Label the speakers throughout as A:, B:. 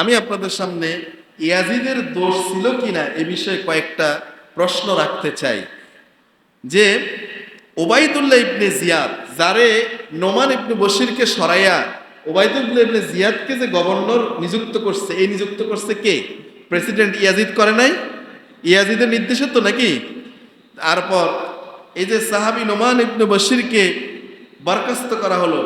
A: আমি আপনাদের সামনে ইয়াজিদের দোষ ছিল কিনা এ বিষয়ে কয়েকটা প্রশ্ন রাখতে চাই। যে ওবায়দুল্লাহ ইবনে জিয়াদ, যারে নোমান ইবনে বশিরকে সরাইয়া ওবায়দুল্লাহ ইবনে জিয়াদকে যে গভর্নর নিযুক্ত করছে, এই নিযুক্ত করছে কে? প্রেসিডেন্ট ইয়াজিদ করে নাই? ইয়াজিদের নির্দেশে তো নাকি? তারপর এই যে সাহাবি নোমান ইবনে বশিরকে বরখাস্ত করা হলো,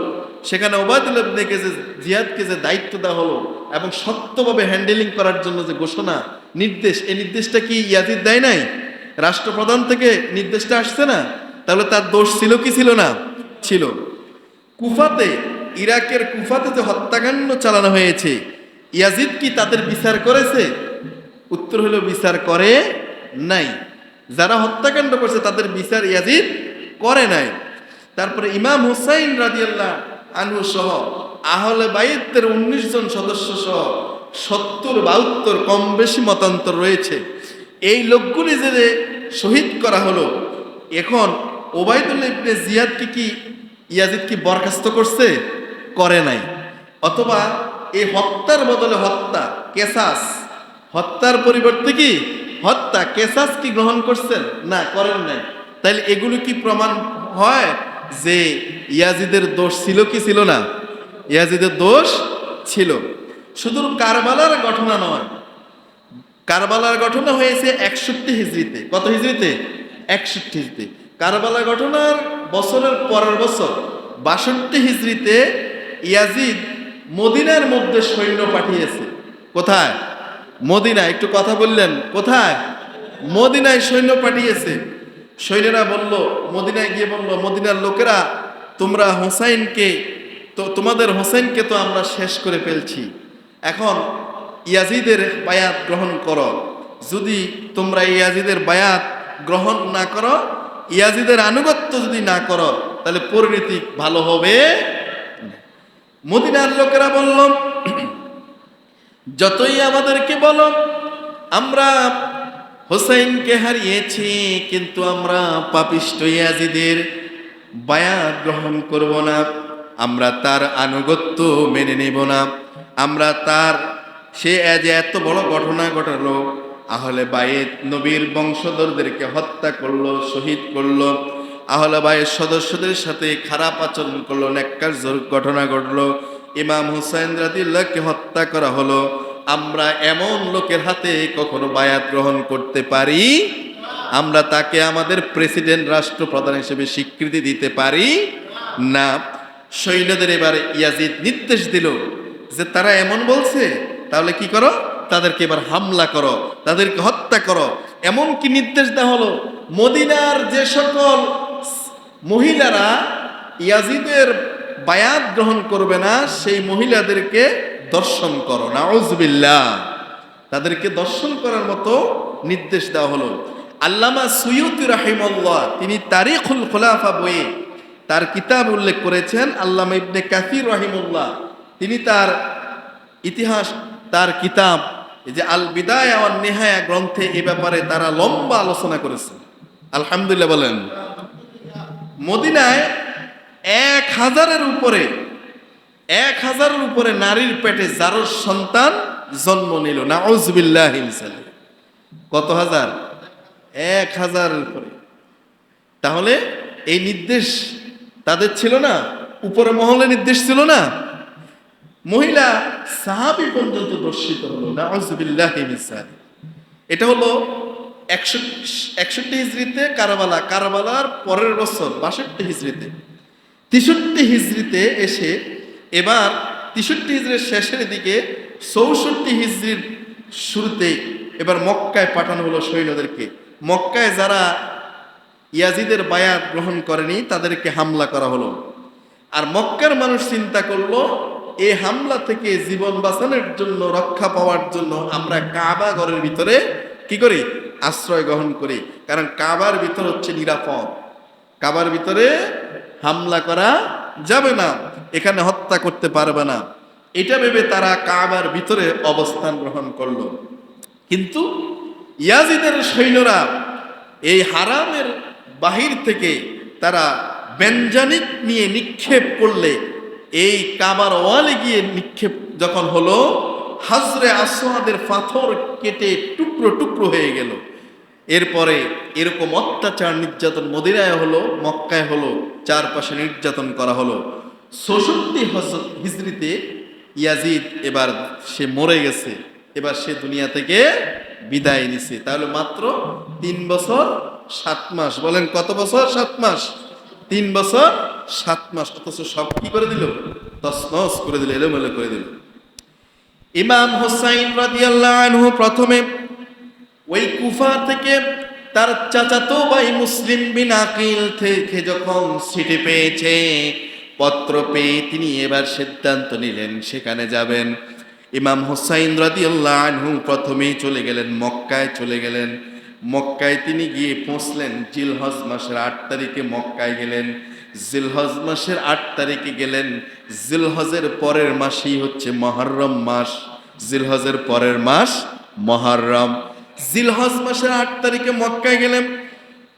A: সেখানে ওবায়দুল্লাহ ইবনেকে যে জিয়াদকে যে দায়িত্ব দেওয়া হলো এবং সত্যভাবে হ্যান্ডেলিং করার জন্য যে ঘোষণা, নির্দেশ, এই নির্দেশটা কি ইয়াজিদ দেয় নাই? রাষ্ট্রপ্রধান থেকে নির্দেশটা আসছে না? তাহলে তার দোষ ছিল কি ছিল না? ছিল। কুফাতে, ইরাকের কুফাতে যে হত্যাকাণ্ড চালানো হয়েছে, ইয়াজিদ কি তাদের বিচার করেছে? উত্তর হলো বিচার করে নাই। যারা হত্যাকাণ্ড করছে তাদের বিচার ইয়াজিদ করে নাই। তারপরে ইমাম হুসাইন রাজিয়াল্লাহ আনহু সহ আহলে বাইতের উনিশ জন সদস্য সহ সত্তর, বাহাত্তর কম বেশি মতান্তর রয়েছে। এই লোকগুলি যে শহীদ করা হলো, এখন ওবায়দুল্লাহ ইবনে জিয়াদকে কি ইয়াজিদ কি বরখাস্ত করছে? করে নাই। অথবা এই হত্যার বদলে হত্যা, কেসাস, হত্যার পরিবর্তে কি? হত্যা, কেসাস কি গ্রহণ করছেন? না, করেন নাই। তাইলে এগুলো কি প্রমাণ হয় যে ইয়াজিদের দোষ ছিল কি ছিল না? ইয়াজিদের দোষ ছিল। শুধু কারবালার ঘটনা নয়, কারবালার ঘটনা হয়েছে একষট্টি হিজড়িতে। কত হিজড়িতে? একষট্টি হিজড়িতে। কারবালার ঘটনার বছরের পরের বছর বাষট্টি হিজড়িতে ইয়াজিদ মদিনার মধ্যে সৈন্য পাঠিয়েছে। কোথায়? মদিনা একটু কথা বললেন। কোথায়? মদিনায় সৈন্য পাঠিয়েছে। সৈন্যরা বলল, মদিনায় গিয়ে বলল, মদিনার লোকেরা, তোমরা হোসাইনকে তো তোমাদের হোসেনকে তো আমরা শেষ করে ফেলছি। এখন ইয়াজিদের বায়াত গ্রহণ করো। যদি তোমরা ইয়াজিদের বায়াত গ্রহণ না করো, ইয়াজিদের আনুগত্য যদি না করো, তাহলে পরিণতি ভালো হবে। মদিনার লোকেরা বলল, যতই আমাদেরকে বলো, আমরা হোসেনকে হারিয়েছি, কিন্তু আমরা পাপিষ্ট ইয়াজিদের বায়াত গ্রহণ করব না। আমরা তার আনুগত্য মেনে নেব না। আমরা তার, সে যে এত বড় ঘটনা ঘটালো আহলে বায়েত নবীর বংশধরদেরকে হত্যা করল, শহীদ করল, আহলে বায়ের সদস্যদের সাথে খারাপ আচরণ করল, নেককার ঘটনা ঘটলো, ইমাম হুসাইন রাদিল্লাহকে হত্যা করা হলো। আমরা এমন লোকের হাতে কখনো বায়াত গ্রহণ করতে পারি? আমরা তাকে আমাদের প্রেসিডেন্ট, রাষ্ট্রপ্রধান হিসেবে স্বীকৃতি দিতে পারি? না। সৈন্যদের এবারে ইয়াজিদ নির্দেশ দিল যে তারা এমন বলছে, তাহলে কি করো? তাদেরকে এবার হামলা করো, তাদেরকে হত্যা করো। এমন কি নির্দেশ দেওয়া হলো, মদিনার যে সকল মহিলারা ইয়াজিদের বায়াত গ্রহণ করবে না, সেই মহিলাদেরকে দর্শন করো। নাউজবিল্লাহ। তাদেরকে দর্শন করার মতো নির্দেশ দেওয়া হলো। আল্লামা সুয়ুতি রাহিমল্লাহ তিনি তারিখুল খোলাফা বইয়ে তার কিতাব উল্লেখ করেছেন আল্লামা ইবনে কাসির রাহিমুল্লাহ। তিনি তার ইতিহাস, তার কিতাব যে আল বিদায় আমার নেহায়া গ্রন্থে এ ব্যাপারে তারা লম্বা আলোচনা করেছেন। আলহামদুলিল্লাহ বলেন, মদিনায় এক হাজারের উপরে, এক হাজারের উপরে নারীর পেটে যারো সন্তান জন্ম নিল। না ওজবিল্লাহ কত হাজার? এক হাজারের উপরে। তাহলে এই নির্দেশ তাদের ছিল না, উপরে মহলে নির্দেশ ছিল না। মহিলা সাহাবি পর্যন্ত দর্শিত হলো না এটা হলো একষট্টি হিজড়িতে কারাবালা, কারাবালার পরের বছর, বাষট্টি হিজড়িতে। তেষট্টি হিজড়িতে এসে এবার তেষট্টি হিজড়ির শেষের দিকে চৌষট্টি হিজড়ির শুরুতে এবার মক্কায় পাঠানো হলো সৈন্যদেরকে মক্কায় যারা ইয়াজিদের বায়াত গ্রহণ করেনি, তাদেরকে হামলা করা হলো। আর মক্কার মানুষ চিন্তা করল এই হামলা থেকে জীবন বাঁচানোর জন্য, রক্ষা পাওয়ার জন্য আমরা কাবা ঘরের ভিতরে কি করি? আশ্রয় গ্রহণ করি। কারণ কাবার ভিতর হচ্ছে নিরাপদ। কাবার ভিতরে হামলা করা যাবে না, এখানে হত্যা করতে পারবে না। এটা ভেবে তারা কাবার ভিতরে অবস্থান গ্রহণ করল। কিন্তু ইয়াজিদের সৈন্যরা এই হারামের বাহির থেকে তারা ব্যঞ্জানিক নিয়ে নিক্ষেপ করলে, এই কাবার ওয়ালে গিয়ে নিক্ষেপ যখন হলো, হাজরে আসোয়াদের পাথর কেটে টুকরো টুকরো হয়ে গেল। এরপরে এরকম অত্যাচার নির্যাতন মদিরায় হলো, মক্কায় হলো, চারপাশে নির্যাতন করা হলো। ষষট্টি হিজড়িতে ইয়াজিদ এবার সে মরে গেছে। এবার সে দুনিয়া থেকে বিদায় নিছে। তাহলে মাত্র তিন বছর সাত মাস। বলেন কত বছর? সাত মাস। তিন বছর সাত মাস। অথচ সব কি করে দিল? তসনস করে দিল, এলোমেলো করে দিল। ইমাম হোসাইন রাদিয়াল্লাহু প্রথমে ওই কুফা থেকে তার চাচাতো ভাই মুসলিম বিন আকিল থেকে যখন সিটি পেয়েছে, পত্র পেয়ে তিনি এবার সিদ্ধান্ত নিলেন, সেখানে যাবেন। ইমাম হোসাইন রাদিয়াল্লাহু আনহু প্রথমেই চলে গেলেন মক্কায়, চলে গেলেন। মক্কায় তিনি গিয়ে পৌঁছলেন। জিলহজ মাসের আট তারিখে মক্কায় গেলেন। জিলহজ মাসের আট তারিখে গেলেন। জিলহজের পরের মাসই হচ্ছে মহরম মাস। জিলহজের পরের মাস মহরম। জিলহজ মাসের আট তারিখে মক্কায় গেলেন।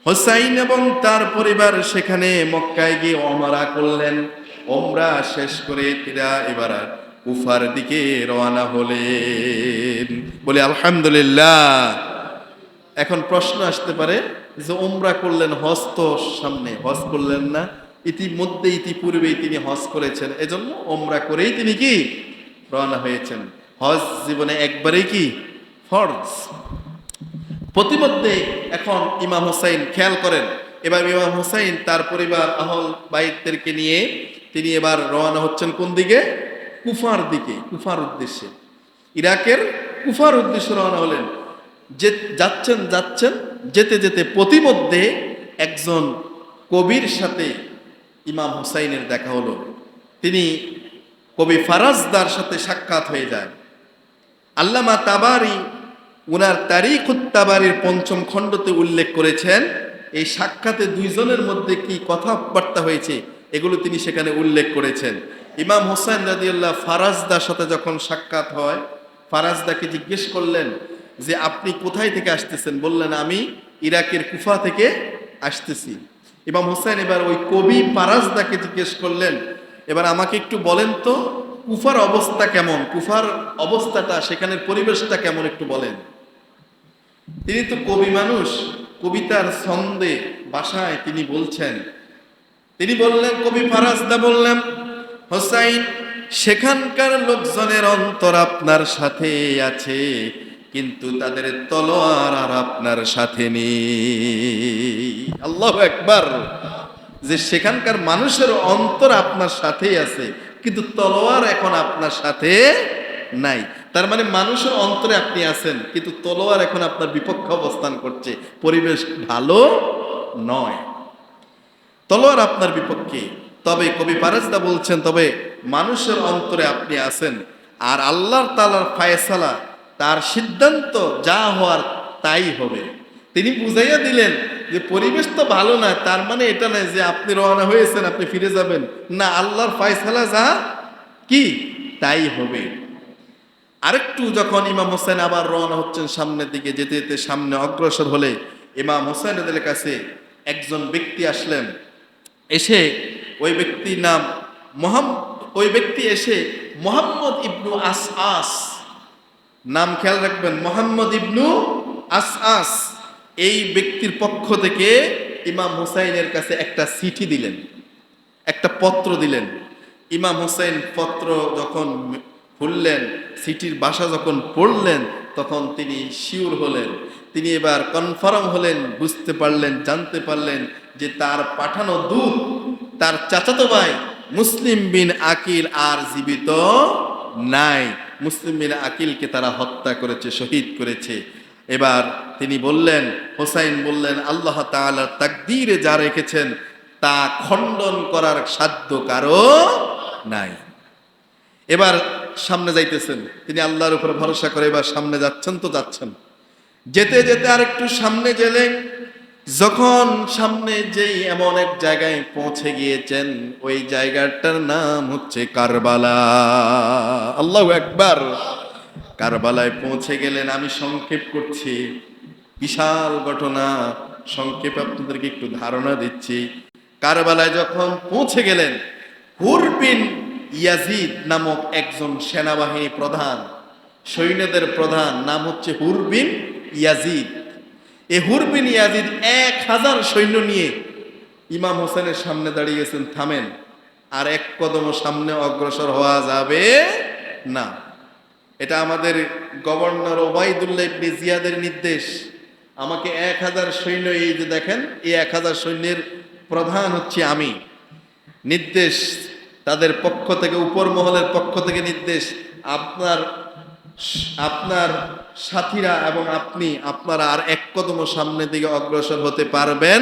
A: হোসাইন এবং তার পরিবার সেখানে মক্কায় গিয়ে অমরা করলেন। ওমরা শেষ করে এরা এবার কুফার দিকে রওনা হলেন। বলে, আলহামদুলিল্লাহ। এখন প্রশ্ন আসতে পারে যে ওমরা করলেন হজ তো সামনে, হজ করলেন না? ইতিমধ্যে, ইতিপূর্বেই তিনি হজ করেছেন। এজন্য ওমরা করেই তিনি কি? রওনা হয়েছেন। হজ জীবনে একবারেই কি? ফরজ। প্রতিমধ্যে এখন ইমাম হোসাইন খেয়াল করেন। এবার ইমাম হোসাইন তার পরিবার, আহল বাইকদেরকে নিয়ে তিনি এবার রওনা হচ্ছেন কোন দিকে? কুফার দিকে, কুফার উদ্দেশ্যে। ইরাকের কুফার উদ্দেশ্যে রওনা হলেন। যে যাচ্ছেন যাচ্ছেন, যেতে যেতে প্রতিমধ্যে একজন কবির সাথে ইমাম হুসাইনের দেখা হলো। তিনি কবি ফারাজদার সাথে সাক্ষাৎ হয়ে যায়। আল্লামা তাবারি উনার তারিখ তাবারির পঞ্চম খণ্ডতে উল্লেখ করেছেন, এই সাক্ষাতে দুইজনের মধ্যে কি কথাবার্তা হয়েছে, এগুলো তিনি সেখানে উল্লেখ করেছেন। ইমাম হোসেন রাদিউল্লাহ ফারাজদার সাথে যখন সাক্ষাৎ হয়, ফারাজদাকে জিজ্ঞেস করলেন যে, আপনি কোথায় থেকে আসতেছেন? বললেন, আমি ইরাকের কুফা থেকে আসতেছি। ইমাম হোসেন এবার ওই কবি ফারাজদাকে জিজ্ঞেস করলেন, এবার আমাকে একটু বলেন তো, কুফার অবস্থা কেমন? কুফার অবস্থাটা, সেখানের পরিবেশটা কেমন একটু বলেন? তিনি তো কবি মানুষ, কবিতার ছন্দে, বাসায় তিনি বলছেন। তিনি বললেন, কবি ফারাজদা বললেন হোসাইন, সেখানকার লোকজনের অন্তর আপনার সাথে আছে, কিন্তু তাদের তলোয়ার আর আপনার সাথে নেই। আল্লাহ একবার যে সেখানকার মানুষের অন্তর আপনার সাথেই আছে, কিন্তু তলোয়ার এখন আপনার সাথে নাই। তার মানে মানুষের অন্তরে আপনি আছেন, কিন্তু তলোয়ার এখন আপনার বিপক্ষে অবস্থান করছে। পরিবেশ ভালো নয়। তলোয়ার আপনার বিপক্ষে। তবে কবি পারেজদা বলছেন, তবে মানুষের অন্তরে আপনি আছেন আর আল্লাহর তালার ফায়সালা, তার সিদ্ধান্ত যা হওয়ার তাই হবে। তিনি বুঝাইয়া দিলেন যে পরিবেশ তো ভালো না, তার মানে এটা নয় যে আপনি রওনা হয়েছেন, আপনি ফিরে যাবেন। না, আল্লাহর ফায়সালা যা, কি? তাই হবে। আরেকটু যখন ইমাম হোসেন আবার রওনা হচ্ছেন সামনের দিকে, যেতে যেতে সামনে অগ্রসর হলে, ইমাম হোসেনের কাছে একজন ব্যক্তি আসলেন। এসে ওই ব্যক্তির নাম মোহাম, ওই ব্যক্তি এসে মোহাম্মদ ইবনু আস আস নাম খেয়াল রাখবেন, মোহাম্মদ ইবনু আস আস এই ব্যক্তির পক্ষ থেকে ইমাম হুসাইনের কাছে একটা চিঠি দিলেন, একটা পত্র দিলেন। ইমাম হুসাইন পত্র যখন খুললেন সিটির বাসা যখন পড়লেন, তখন তিনি শিওর হলেন। তিনি এবার কনফার্ম হলেন, বুঝতে পারলেন, জানতে পারলেন যে তার পাঠানো দূত তার চাচাতো ভাই মুসলিম বিন আকিল আর জীবিত নাই। মুসলিম বিন আকিলকে তারা হত্যা করেছে, শহীদ করেছে। এবার তিনি বললেন, হোসাইন বললেন, আল্লাহ তাআলা তাকদীরে যা রেখেছেন তা খণ্ডন করার সাধ্য কারও নাই। এবার সামনে যাইতেছেন। তিনি আল্লাহর উপর ভরসা করে এবার সামনে যাচ্ছেন তো যাচ্ছেন। যেতে যেতে আর একটু সামনে গেলেন যখন সামনে যেই এমন এক জায়গায় পৌঁছে গিয়েছেন, ওই জায়গাটার নাম হচ্ছে কারবালা। আল্লাহ একবার কারবালায় পৌঁছে গেলেন, আমি সংক্ষেপ করছি। বিশাল ঘটনা, সংক্ষেপে আপনাদেরকে একটু ধারণা দিচ্ছি। কারবালায় যখন পৌঁছে গেলেন, হুরবিন ইয়াজিদ নামক একজন সেনাবাহিনী প্রধান, সৈন্যদের প্রধান, নাম হচ্ছে হুরবিন ইয়াজিদ। এ হুরবিন ইয়াজিদ এক হাজার সৈন্য নিয়ে ইমাম হোসেনের সামনে দাঁড়িয়েছেন থামেন। আর এক কদম সামনে অগ্রসর হওয়া যাবে না। এটা আমাদের গভর্নর ওবায়দুল্লাহ ইবনে জিয়াদের নির্দেশ। আমাকে এক হাজার সৈন্য, এই যে দেখেন, এই এক হাজার সৈন্যের প্রধান হচ্ছে আমি। নির্দেশ তাদের পক্ষ থেকে, উপর মহলের পক্ষ থেকে নির্দেশ, আপনার আপনার সাথীরা এবং আপনি আপনারা আর এক কদম সামনের দিকে অগ্রসর হতে পারবেন